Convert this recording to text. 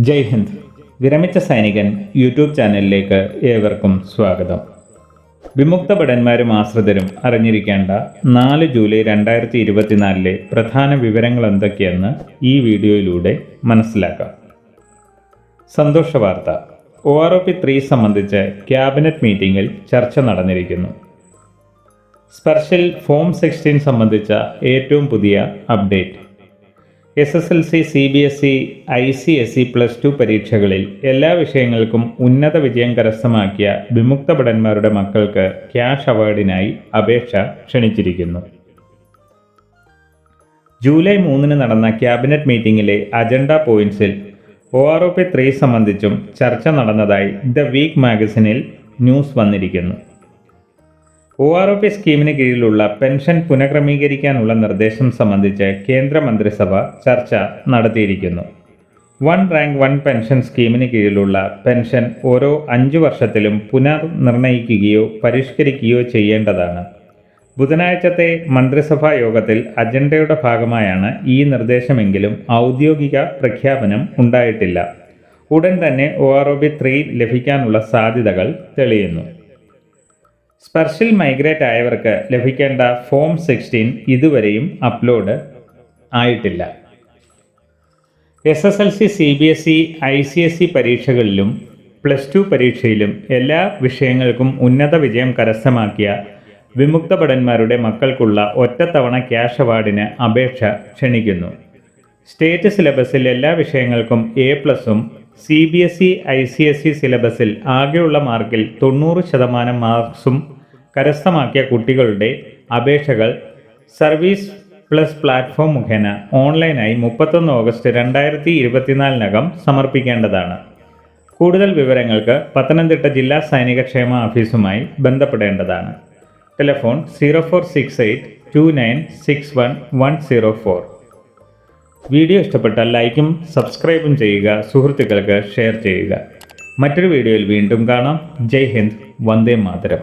ജയ് ഹിന്ദ്. വിരമിച്ച സൈനികൻ യൂട്യൂബ് ചാനലിലേക്ക് ഏവർക്കും സ്വാഗതം. വിമുക്ത ഭടന്മാരും ആശ്രിതരും അറിഞ്ഞിരിക്കേണ്ട നാല് ജൂലൈ രണ്ടായിരത്തി ഇരുപത്തിനാലിലെ പ്രധാന വിവരങ്ങൾ എന്തൊക്കെയെന്ന് ഈ വീഡിയോയിലൂടെ മനസ്സിലാക്കാം. സന്തോഷ വാർത്ത. O R O P three സംബന്ധിച്ച് ക്യാബിനറ്റ് മീറ്റിംഗിൽ ചർച്ച നടന്നിരിക്കുന്നു. സ്പെഷ്യൽ ഫോം സിക്സ്റ്റീൻ സംബന്ധിച്ച ഏറ്റവും പുതിയ update. S S L C C B S E I C S E plus two പരീക്ഷകളിൽ എല്ലാ വിഷയങ്ങൾക്കും ഉന്നത വിജയം കരസ്ഥമാക്കിയ വിമുക്ത ഭടന്മാരുടെ മക്കൾക്ക് ക്യാഷ് അവാർഡിനായി അപേക്ഷ ക്ഷണിച്ചിരിക്കുന്നു. ജൂലൈ മൂന്നിന് നടന്ന ക്യാബിനറ്റ് മീറ്റിംഗിലെ agenda പോയിന്റ്സിൽ O R O P three സംബന്ധിച്ചും ചർച്ച നടന്നതായി ദ വീക്ക് മാഗസിനിൽ ന്യൂസ് വന്നിരിക്കുന്നു. ഒ ആർ ഒ പി സ്കീമിന് കീഴിലുള്ള പെൻഷൻ പുനഃക്രമീകരിക്കാനുള്ള നിർദ്ദേശം സംബന്ധിച്ച് കേന്ദ്രമന്ത്രിസഭ ചർച്ച നടത്തിയിരിക്കുന്നു. വൺ റാങ്ക് വൺ പെൻഷൻ സ്കീമിന് കീഴിലുള്ള പെൻഷൻ ഓരോ അഞ്ചു വർഷത്തിലും പുനർനിർണയിക്കുകയോ പരിഷ്കരിക്കുകയോ ചെയ്യേണ്ടതാണ്. ബുധനാഴ്ചത്തെ മന്ത്രിസഭാ യോഗത്തിൽ അജണ്ടയുടെ ഭാഗമായാണ് ഈ നിർദ്ദേശമെങ്കിലും ഔദ്യോഗിക പ്രഖ്യാപനം ഉണ്ടായിട്ടില്ല. ഉടൻ തന്നെ O R O P three ലഭിക്കാനുള്ള സാധ്യതകൾ തെളിയുന്നു. സ്പെർഷ്യൽ മൈഗ്രേറ്റ് ആയവർക്ക് ലഭിക്കേണ്ട ഫോം സിക്സ്റ്റീൻ ഇതുവരെയും അപ്ലോഡ് ആയിട്ടില്ല. S S L C C B S E I C S E പരീക്ഷകളിലും plus two പരീക്ഷയിലും എല്ലാ വിഷയങ്ങൾക്കും ഉന്നത വിജയം കരസ്ഥമാക്കിയ വിമുക്ത ഭടന്മാരുടെ മക്കൾക്കുള്ള ഒറ്റത്തവണ ക്യാഷ് അവാർഡിന് അപേക്ഷ ക്ഷണിക്കുന്നു. സ്റ്റേറ്റ് സിലബസിൽ എല്ലാ വിഷയങ്ങൾക്കും എ പ്ലസും C B S E I C S E സിലബസിൽ ആകെയുള്ള മാർക്കിൽ തൊണ്ണൂറ് ശതമാനം മാർക്സും കരസ്ഥമാക്കിയ കുട്ടികളുടെ അപേക്ഷകൾ സർവീസ് പ്ലസ് പ്ലാറ്റ്ഫോം മുഖേന ഓൺലൈനായി മുപ്പത്തൊന്ന് ഓഗസ്റ്റ് രണ്ടായിരത്തി ഇരുപത്തിനാലിനകം സമർപ്പിക്കേണ്ടതാണ്. കൂടുതൽ വിവരങ്ങൾക്ക് പത്തനംതിട്ട ജില്ലാ സൈനിക ക്ഷേമ ഓഫീസുമായി ബന്ധപ്പെടേണ്ടതാണ്. Telephone zero four six eight two nine six one one zero four. Video ഇഷ്ടപ്പെട്ടാൽ ലൈക്കും സബ്സ്ക്രൈബും ചെയ്യുക സുഹൃത്തുക്കൾക്ക് ഷെയർ ചെയ്യുക. മറ്റൊരു വീഡിയോയിൽ വീണ്ടും കാണാം. ജയ് ഹിന്ദ് വന്ദേ മാതരം.